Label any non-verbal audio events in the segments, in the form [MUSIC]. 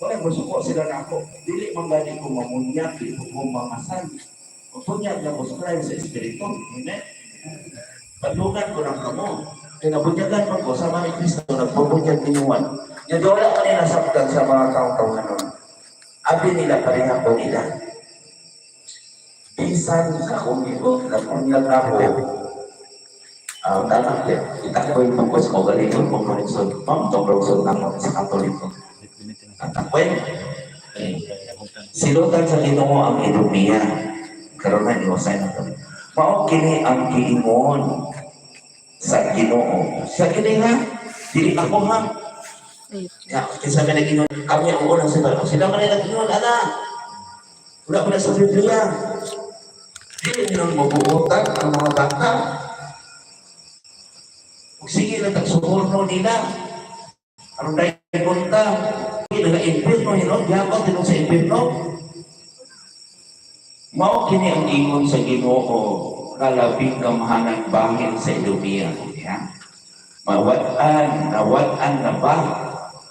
Wala mo suko sila na ako. Dili man gani ko mamunyag, dili ko ko mamasan. Mapunyag na ko sa Christ sa Espiritu. Amen? Padungan ko ng kamo. Kaya nabunyagan man ko, sama ni Kristo, nagpubunyag ninuan. Yung wala ka nila saktan sa mga kautawanan nun. Abi nila pareha ko nila. Bisan sa kumigot, nagpunyag ako. Ah, dapat yan. Itakbo yung pagkos ko, galing ko kung marisod. Ma'am, itong marisod na ako sa katoliko. Tatakwen. Eh, silutan sa ginoo ang idumiya. Karoon na iwasay na ito. Mao kini ang giingon sa ginoo. Sa kini ha, dili ako ha. Ya, kinsa ka nag-ingon, kami ang unang sila. Sila man ay nag-ingon, ana. Wala na sa Biblia. Dili nila mabuotan ang mga bata. Ug sige lang tagsuborno nila. Anong dahil punta? Hindi nag-impirno, hinon, yakot, hinon sa impirno. Mao kini ang ingon sa Ginoo nga labing kamahanan bahin sa Idumea. Ya? Mawat-an, nawat-an na ba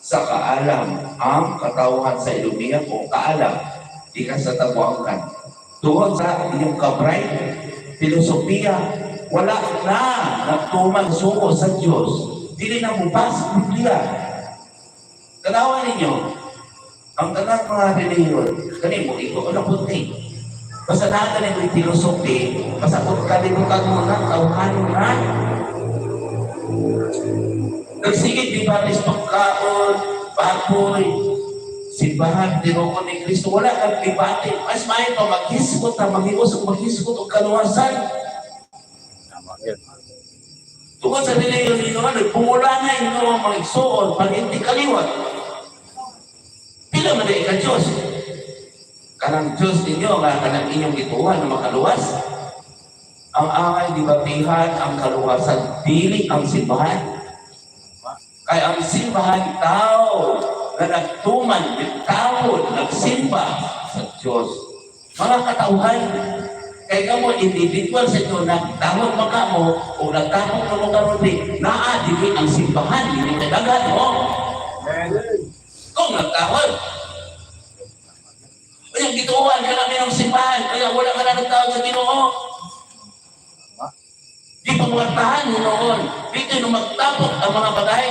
sa kaalam ang katawhan sa Idumea kung kaalam, di ka sa tabuangkan. Tuhod sa inyong kabray, filosofiya, wala na nagtumang suko sa Diyos. Dili na mubas Biblia. Tanawan ninyo, ang tanang mga reliyon, kanimo, ikaw ang napunti. Basta natin ang may filosofi, basta kung kalimutan mo na, tauhan mo na. Nagsigit di ba rin pagkaon, baboy, simbahan, tinukon ni Kristo, wala kang debate. Mas may pa maghiskot na maghiwas o maghiskot o kaluwasan. Tungkol sa inuman, nagpumula na ito ang mga igsoon, pag hindi kaliwat. Pila man ka Diyos. Kanang Diyos ninyo, nga kanang inyong ituhan na makaluwas. Ang angay di batihan ang kaluwasan, dili ang simbahan. Kaya ang simbahan tao na nagtuman, nagtawod, nagsimba sa Diyos. Mga katauhan, kaya ka mo individual sa inyo, nagtawag maka mo, o nagtawag ka mo karon di, naa, dili ang simbahan, dili kadagan mo. Kung nagtawag, kaya gituan ka namin ng simbahan, kaya wala ka na nagtawag sa Ginoo. Di pagwartahan mo noon. Dito nung magtapok ang mga bagay.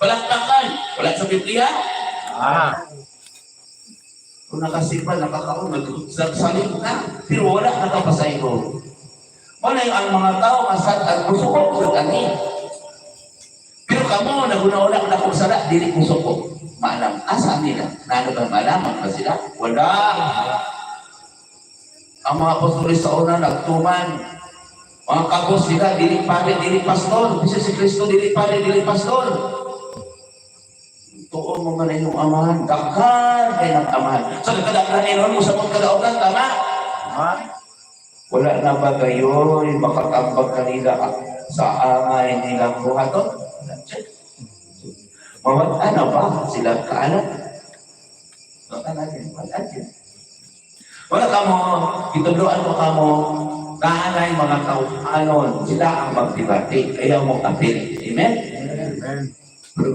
Balaktakan. Wala sa Biblia. Ah, Kung nakasimba, nakakaon, nagsasalit na. Pero wala nakapasayro. Wala yung ang mga tao masat at gusto ko kung ani. Pero kamo, naguna-una na kung sala, dili puso ko. Maalam, asa nila? Na ano ba malaman ba sila? Wala. Ang mga apostolis sa una, nagtuman. Mga kabos sila, dili pare, dili pastor. Bisa si Kristo, dili pare, dili pastor. Tuon mo man inyong amahan. Dakar kay ng amahan. So, nagkadakar niyo mo sa mga kadaugan, tama? ah, Wala na ba kayo makatambag kanila sa angay nilang buhaton? Mawala na ba sila kaalam? Wala natin, wala natin. Wala ka mo, ituluan mo ka mo, naanay mga kauhanon, sila ang magdibati, ayaw mo kapil. Amen? Amen.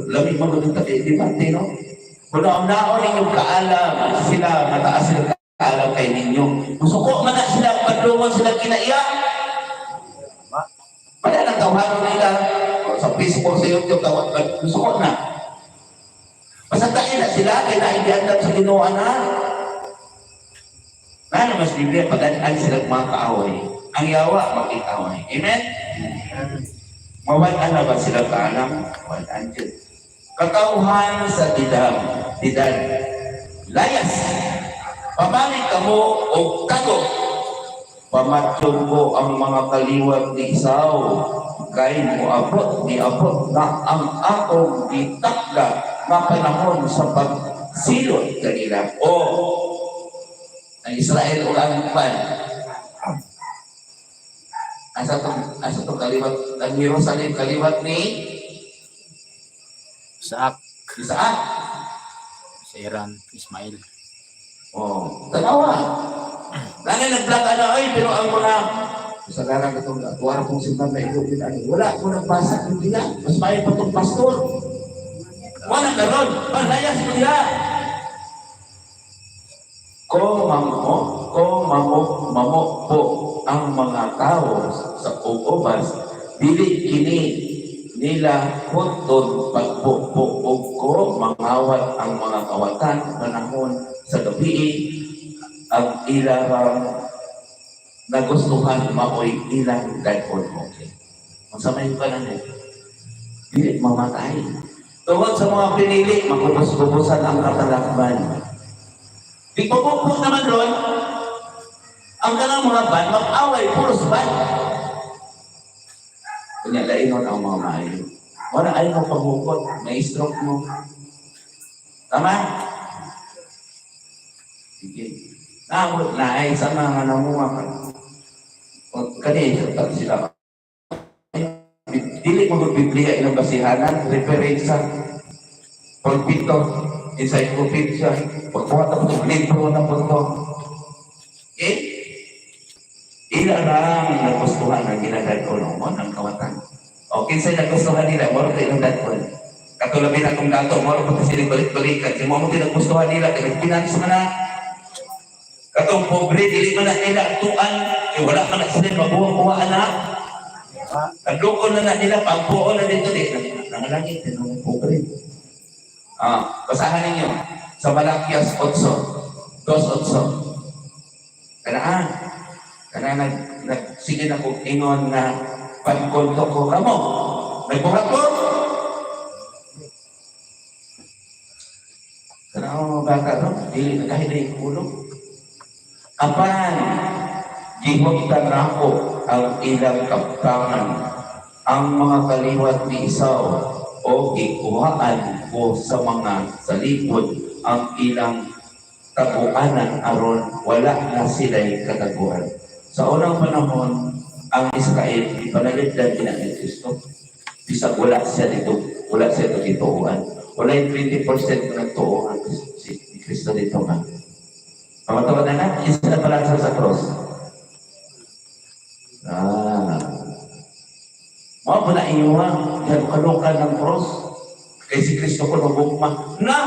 Lamig mo doon tayo, dibati, no? Kung ang naon ninyong kaalam, sila, mataas sila kaalam kay ninyo. Gusto ko man na sila, padungon sila kinaiyak. Wala nang tawharon nila. Sa Facebook, sa YouTube, tawag ka. Gusto ko na. Tayo na sila, kaya naibiandan sa ginawa na. Ano mas Biblia, pag-alaan sila mga kaaway. Ang yawa, makikaway. Amen? Mawalan na ba sila kaalam? Walaan dyan. Katauhan sa didam. Didan. Layas. Pamalik ka mo o tago. Pamatlong mo ang mga kaliwat ni Isaw. Kay mo abot ni abot na ang akong itakda na panahon sa pagsilot kanila. O ang Israel o ang pan. Asa to, asa to kaliwat, ang Jerusalem kaliwat ni Saak, Isaac. sa Iran, Ismail. Oh, tanawa. Lagi nag-vlog ano, ay, pero ang mga sa garang itong tuwara kong simbahan na ito, ano, wala ko nagbasa ng Biblia. Mas may pa itong pastor. Wala ka ron. Malayas mo niya. ko mamo, ko mamo, mamo po ang mga tao sa ubas, dili kini nila hutod pagpupupog ko mangawat ang mga kawatan panahon sa gabi ang ilang nagustuhan maoy ilang dagon okay. Ang samay pa lang eh. Dili mamatay. Tungkol sa mga pinili, makubos-kubusan ang katalakban. Po naman ron, ang kanang mga ban, mag-away, puros ban. Kanya, lainon ang mga maayo. Wala ay mo paghukot, may stroke mo. Tama? Sige. Naamot na ay sa mga namunga ka. Kanina, pag sila. Mo Biblia ilang basihanan, referensya, pagpito, encyclopedia, pagkuha na po, libro na po ito. Eh, ila lang nagustuhan ang ginagagawin mo ng kawatan. O, kinsay nagustuhan nila, mo rin ilang dadkon. Katulad na kung dato, mo rin po kasi balik-balikan. Kaya mo nagustuhan nila, kaya pinans mo na. Katong pobre, dili man na nila tuan, eh wala man na sila mabuha-buha anak. Nagloko na na nila, pagpuo na dito di. Nangalangit, tinong pobre. Ah, basahan ninyo. Sa Malakias 8, 2.8. Kanaan. Kanaan nag, nag, sige na kong ingon na pagkonto ko kamo. Nagbuhat ko. Kanaan mga bata, no? Dili na kahit na yung ulo. Apan, gihugtan ako ang ilang kaptangan, ang mga kaliwat ni Isaw, o ikuhaan ko sa mga salipod ang ilang taguanan aron wala na sila'y kataguan. Sa unang panahon, ang Israel, ipanalipdan din ang Kristo. Bisag wala siya dito, wala siya dito dituuan. Wala yung 20% na nagtuuan si Kristo dito nga. Pamatawa na na, isa na pala sa cross. Ah. Mga po na inyuha, yan kalukan ng cross. Kay si Kristo ko nabukma. Na!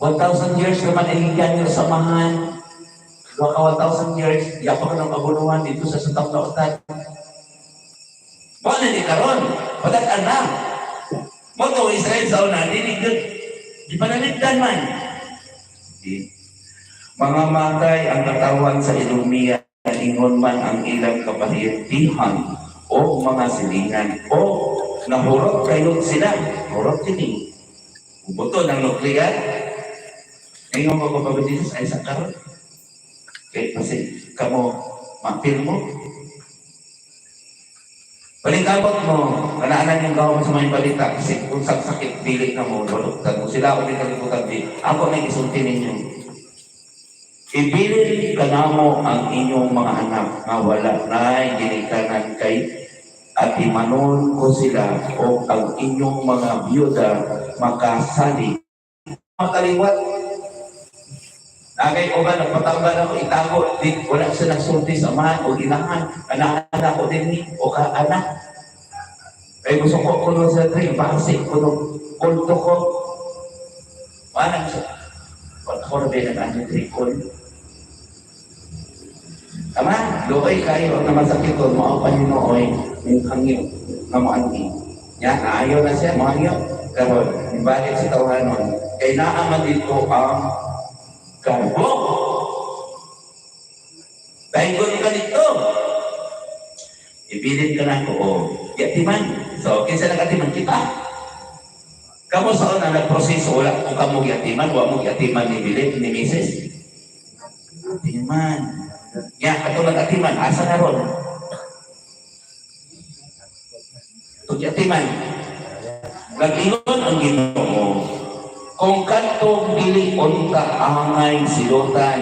1,000 years naman ay higyan niyo samahan. Mga 1,000 years, ka ng kabuluhan dito sa sutang kautan. Mga na ni karon, padagan na. Mga Israel sa una, dinigod. Di pa naligdan man. Di. Mga matay ang katawan sa ilumiya, ingon man ang ilang kapahiyatihan o mga silingan o nahurot kayo sila. Hurot sini. Buto ng nuklear. Ngayon pa Jesus ay sa karon. Okay, kasi kamo mapil mo. Balingkabot mo, kanaanan yung gawa mo sa mga balita kasi kung sa sakit, dili na mo, baluktan mo. Sila ako din kalimutan din. Ako may isulti ninyo. Ibilin ka na mo ang inyong mga anak na wala na ginikanan kay at imanon ko sila o ang inyong mga byuda makasali. Makaliwat. Nagay ko ba, nagpatanggal ako, itago, di, wala siya nagsulti sa man o inahan, anak-anak ko din ni, o ka-anak. Kaya gusto ko kuno sa train, base, kuno, kulto ko. Manang siya. Ko na din ang anong Tama, luoy kayo na masakit ko, mga paninoy, yung hangyo, na maangi. Yan, ayaw na siya, mahangyo. Pero, ibalik si tawanon, kay naaman dito ang Karbo. Ko ka dito. Ipilit ka na ko, o, yatiman. So, kinsa nagatiman kita. Kamu sa una nagproseso, wala ko kamo yatiman, wala mo yatiman ni Bilit, ni Mrs. Yatiman. Ya, katulad atiman, asa na ron? Ito yatiman. Nag-ingon ang ginoo. Kung kanto dili unta angay silotan,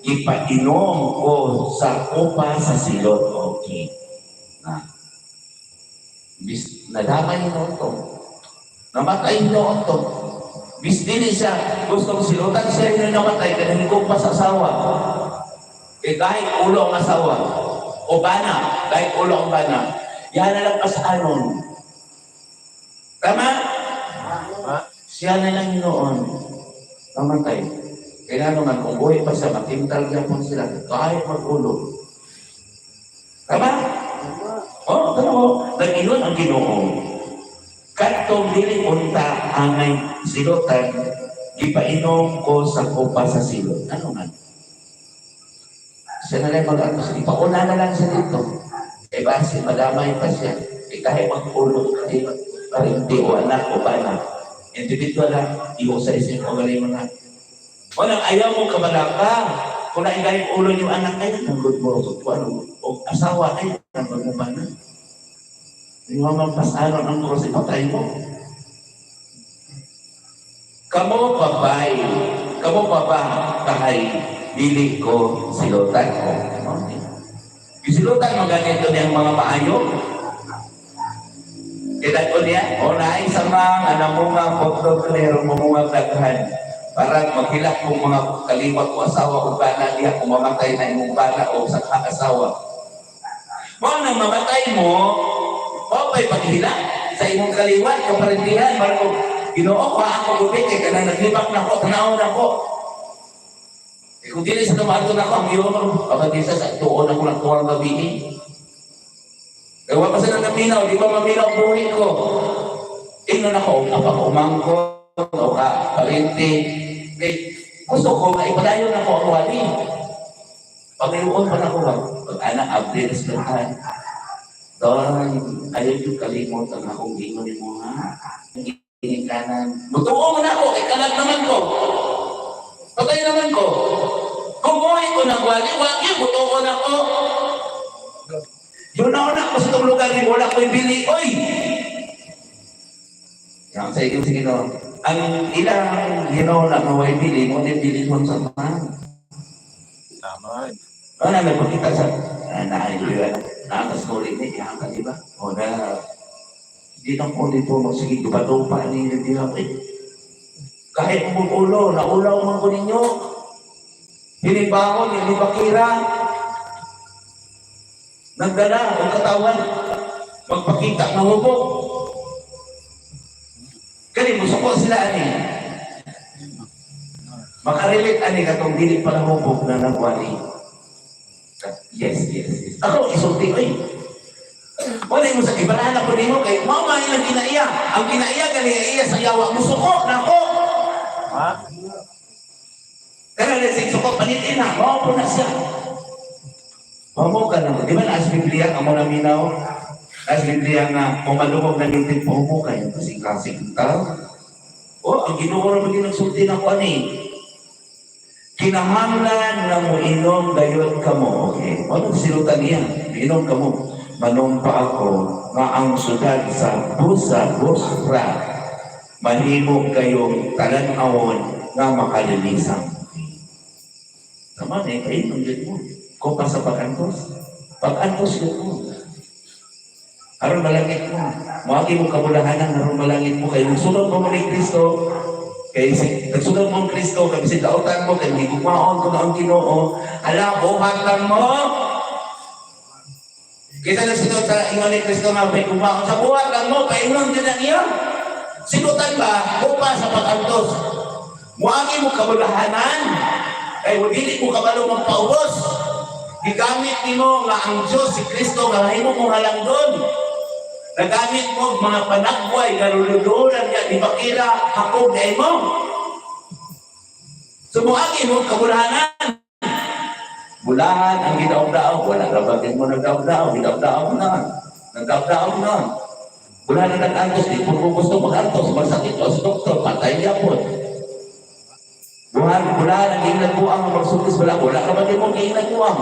ipainom ko sa upa sa silot. Okay. Na. Bis, nadamay noon to. Namatay noon to. Bis dili siya, gustong silutan siya yung namatay, kanahigong pa sa asawa. Eh kahit ulo ang asawa, o bana, kahit ulo ang bana, yan na lang pasaanon. Tama? Ma, Siya na lang noon. Namatay. Kaya naman, kung buhay pa siya, matintal niya po sila, kahit mag-ulo. Tama? Oo, oh, tama mo. Nag-iyon ang ginoo. Katong dili unta angay silotan, ipainom ko sa kupa sa silot. Ano man? Siya na lang mag-ano, ipauna na lang siya dito. Eh basi, madamay pa siya. Eh kahit mag-ulo, eh, parinti o anak o bana. Individual lang, iwo sa isip o galing mga. Walang ayaw mo kabalaka. Kung naingay yung ulo yung anak ay nangod mo o ano, o asawa ay nangod mo ba na? Yung mga pasaron ang cross, ipatay mo. Kamo babay, kamo baba kahay dili ko silutan ko. Yung silutan maganito niyang mga maayo. Kita ko niya, o na ay samang anamunga pagdo kalero mamunga daghan para maghilak kong mga kaliwat ko asawa o bana diha kung mamatay na imong bana o sa asawa. Mo nang mamatay mo, o pa'y paghilak sa imong kaliwat, kaparintihan, kung ginoo ko ako gubit, kay kanang naglibak na ko, tanaw na ko. Eh kung dili sa tumato na ko, ang iyo mo, kapatisa sa tuon ako ng tuwang gabi Kaya wala pa sa naminaw, di ba maminaw ang buhay ko? Tingnan ako, apa ko umangko, o ka, parinti. Eh, gusto ko, nga ipadayon ako ang wali. Pagayuon pa na ko, pag anak, abdi, respetan. Doon, ayaw yung kalimot ang akong gingon mo ha. Hindi kanan. Mutuo mo na ako, ikalag naman ko. Patay naman ko. Kung buhay ko ng wali, wagi, mutuo na ko. Yun na na ako sa itong lugar ni wala ko ibili. Oy! Yan, sa ikin sige no. Ang ilang ginawa na mga ibili, mo din bili mo sa mga. Tama. Ano na nagpakita sa uh, naayuan, naatas ko rin eh, yan ka, di ba? O na, di na po dito mo, sige, dupa-dupa ni hindi ako eh. Kahit mong ulo, naulaw man ko ninyo. Hinibangon, hindi bakira. Nagdala, ang katawan. Magpakita ng hubog. Kani mo suko sila ani. Makarelate ani katong dili pa ng hubog na nagwali. Yes, yes, yes. Ako, isulti ko eh. Wala mo sa ibalahan ako nimo kay mama ang kinaiya. Ang kinaiya gali iya sa yawa mo suko nako. Ha? Kaya na sing suko panitin na, mao po na siya. Mamo na, di ba naas Biblia amo na minaw? Naas Biblia nga kung malumog na yung tipo mo kayo kasi klasik ka. O, ang ginoo na maging nagsulti na ko ani. Kinahanglan na mo inom dayon ka mo. Okay. Ano silutan niya? Inom ka mo. Manumpa ako nga ang sudad sa busa, busra. Mahimo kayong talanawon nga makalilisan. Tama na, kainom din mo. Kung pa sa pag-antos, pag-antos yun mo. Aron malangit mo. Mawagi mo kabulahanan, aron malangit mo. Kaya nagsunod mo mo Kristo, kaya si, nagsunod mo Kristo, kaya si dautan mo, kaya hindi kumaon ko na ang ginoo. Ala, buhatan mo! Kita nagsunod sa ingon ni Kristo nga, may kumaon sa buhatan mo, kaya inon din ang iyon. Sinutan ba, upa sa pag-antos. Muagi mo kabulahanan, kaya dili mo kabalo magpaubos. Gigamit nimo nga ang Diyos, si Kristo, nga mahimo mong halangdon. Nagamit mo mga panagway, nga luludulan di bakila, hakog na mo. Sumuagi mo kabulahanan. Bulahan ang gidaw-daw, wala rabagin mo nagdaw-daw, gidaw-daw na. Nagdaw-daw na. Bulahan na nag-antos, di po gusto mag-antos, masakit o sa doktor, patay niya po. Buhan, bulahan ang iyong nagbuang ang magsulis, wala, wala rabagin mo ang iyong nagbuang.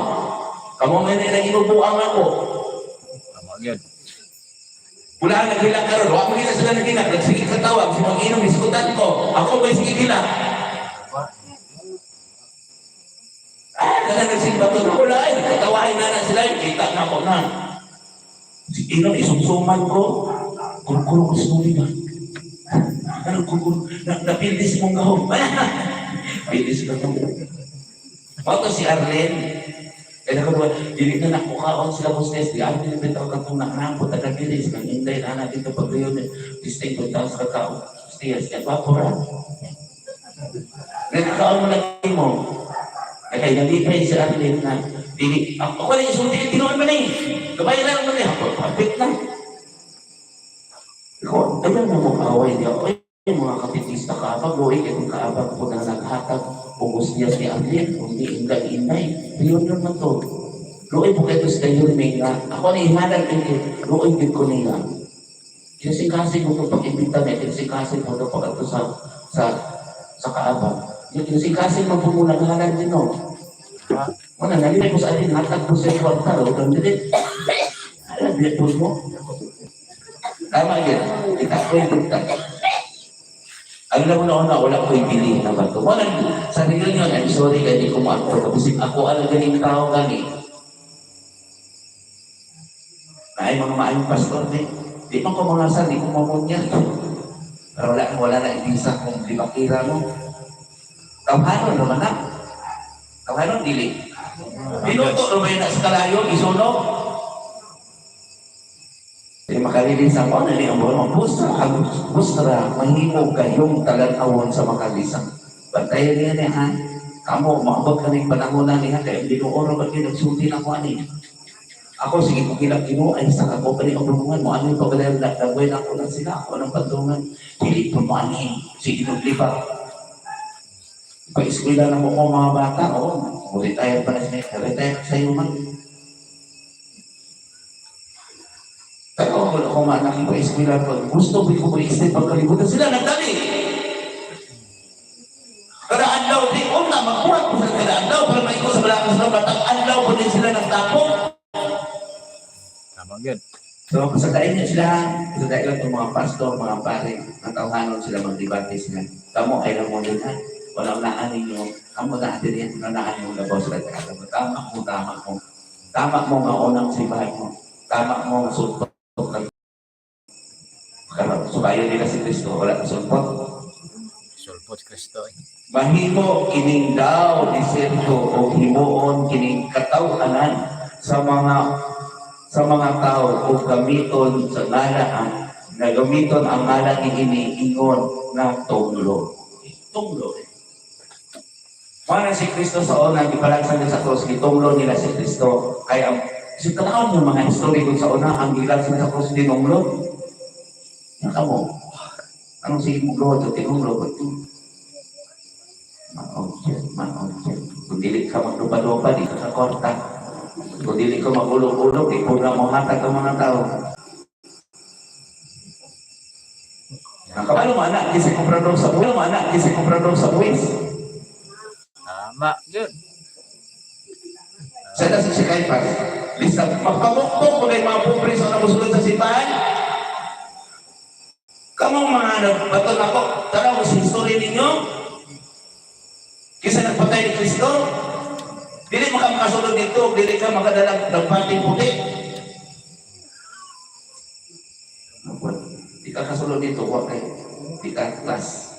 Kamu may nila inubuang ako. Tama yun. Wala ang naghilang karon, wa mo sila naghilang, nagsigit sa tawag, si mag-inom, iskutan ko, ako may sige hilang. Ah, kaya nagsing bato na wala ay, nagkatawain na na sila, kita na ako na. Si Inom, isumsuman ko, kurkuro ko sa tubig ba? Ano kurkuro? Na, napildis mong gahom. [LAUGHS] Pildis ka to. Mato si Arlen, kaya ko ba, dili na nakukaon sila hostess, di ako nilipitaw ka kung nakanampot at inday na natin ito pag yun, distinct ko sa katao. Hostess, kaya pa po Nanakaon mo lang mo. Kaya nalipay sa atin na dili. Ako ko na isulti, tinuan mo na eh. Kabayaran mo na eh. Ako, kapit na. Mo mong away niya. Ay, yung mga kapitista kaabag, o ikit kaabag ko na naghatag, pugos niya si Arlene, kundi inday inday. Yun yun na to. Luoy po kayo sa kayo may nga. Ako na ihanan kayo, luoy din ko niya. Kinisikasin mo itong pag-imbita na, kinisikasin mo itong pag sa, sa, sa kaabag. Yung kinisikasin mo po muna halan din no. Ha? Mana nalilay ko sa atin, hatag ko sa kwarta, o kang dilit. Alam, dilit po mo. Tama. Kita ko yung kita. Alam mo na una, wala ko ibili na ba ito. Wala, sa nila nyo, I'm sorry, kaya di ko ma-actor. Kasi ako, alam galing tao gani. Na ay mga maayong pastor, di. Di man ko mga sal, di ko mamunya. Pero wala, wala na ibisa kung di makira mo. Tawhanon naman na. Dili. Minuto naman na sa kalayo, isunog. Di makalilin sa ko, nali ang buwan, ang busra, mahimo kayong talatawon sa makalisang. Bantayan niya niya, ha? Kamu, maabot ka ng panahon na niya, kaya hindi ko oro ka kinagsulti na ko ani. Ako, sige ko kinag mo, ay sa ako pa rin ang bulungan mo, ano yung pagkalayan na nagawin ako na sila, ako ng pagdungan, pili po mo ani, sige nung liba. Pa-eskwela na ko mga bata, o, oh, retire pa na siya, retire sa iyo man. Wala ko man nakipag-eskwela ko. Gusto ko ko isip pagkalibutan sila nagdali. Kada adlaw di ko na makuha ko sa kada adlaw para may ko sa balakas na batang adlaw ko din sila nagtapong. Tama yun. So kasagayin niya sila, kasagayin lang itong mga pastor, mga pare, ang tawhanon sila magdebate sila. Kamu ay lang mo din ha. Walang naan ninyo. Kamu na atin yan, nanaan yung labaw sila. Tama mo, tama mo. Tama mo nga unang sibahan mo. Tama mo nga sulpot. Karena subayo nila si Kristo, wala na sulpot. Sulpot Kristo eh. Mahimo kining daw diserto o himuon kining katawanan sa mga sa mga tao o gamiton sa ngalaan na gamiton ang ngalan ni ini ingon na tunglo. Tunglo. Mana si Kristo sa una, ibalagsan niya sa cross, gitunglo nila si Kristo. Kaya, si tanaw ng mga historiko sa una, ang gilagsan sa cross ni Tunglo. Yan mo. Anong sige mo ito? Tinunglo ko ito. Ma-object, ma-object. Kung dili ka maglupa-lupa, di ka kakorta. Kung dili ka magulog-ulog, di po na mo hatag ang mga tao. Ano mana kisi komprador sa buwis? Ano mana kisi komprador sa buwis? Tama yun. Sa na si Kaipas. Lista, magpamukpok mo kay mga pobre sa namusulod sa simbahan. Kamong mga nagbaton ako, tara mo history ninyo. Kisa nagpatay ni Kristo. Dili mo ka makasulod dito, dili ka makadalag ng pating puti. Di ka kasulod dito, huwag kayo. Di ka class.